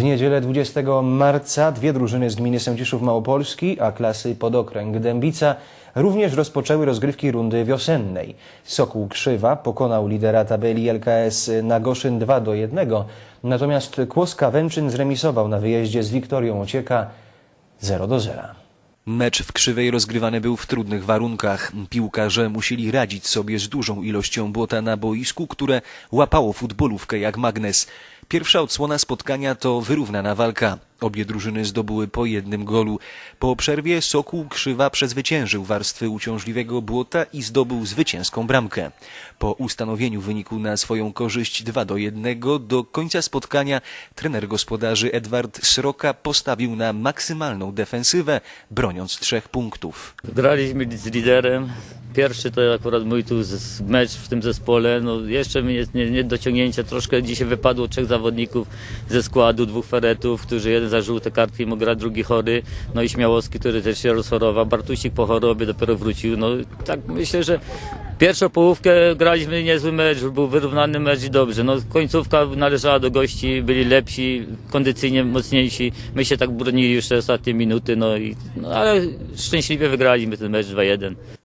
W niedzielę 20 marca dwie drużyny z gminy Sędziszów Małopolski, a klasy podokręg Dębica również rozpoczęły rozgrywki rundy wiosennej. Sokół Krzywa pokonał lidera tabeli LKS Nagoszyn 2 do 1, natomiast Kłoska Węczyn zremisował na wyjeździe z Wiktorią Ocieka 0 do 0. Mecz w Krzywej rozgrywany był w trudnych warunkach. Piłkarze musieli radzić sobie z dużą ilością błota na boisku, które łapało futbolówkę jak magnes. Pierwsza odsłona spotkania to wyrównana walka. Obie drużyny zdobyły po jednym golu. Po przerwie Sokół Krzywa przezwyciężył warstwy uciążliwego błota i zdobył zwycięską bramkę. Po ustanowieniu wyniku na swoją korzyść 2 do 1 do końca spotkania trener gospodarzy Edward Sroka postawił na maksymalną defensywę, broniąc trzech punktów. Graliśmy z liderem. Pierwszy to akurat mój tu mecz w tym zespole. No jeszcze jest nie, nie dociągnięcie. Troszkę dzisiaj wypadło trzech zawodników ze składu, dwóch feretów, którzy jeden za żółte kartki mógł grać, drugi chory. No i Śmiałowski, który też się rozchorował. Bartusik po chorobie dopiero wrócił. No tak myślę, że pierwszą połówkę graliśmy niezły mecz, był wyrównany mecz i dobrze. No końcówka należała do gości, byli lepsi, kondycyjnie mocniejsi. My się tak bronili już te ostatnie minuty, no i no, ale szczęśliwie wygraliśmy ten mecz 2-1.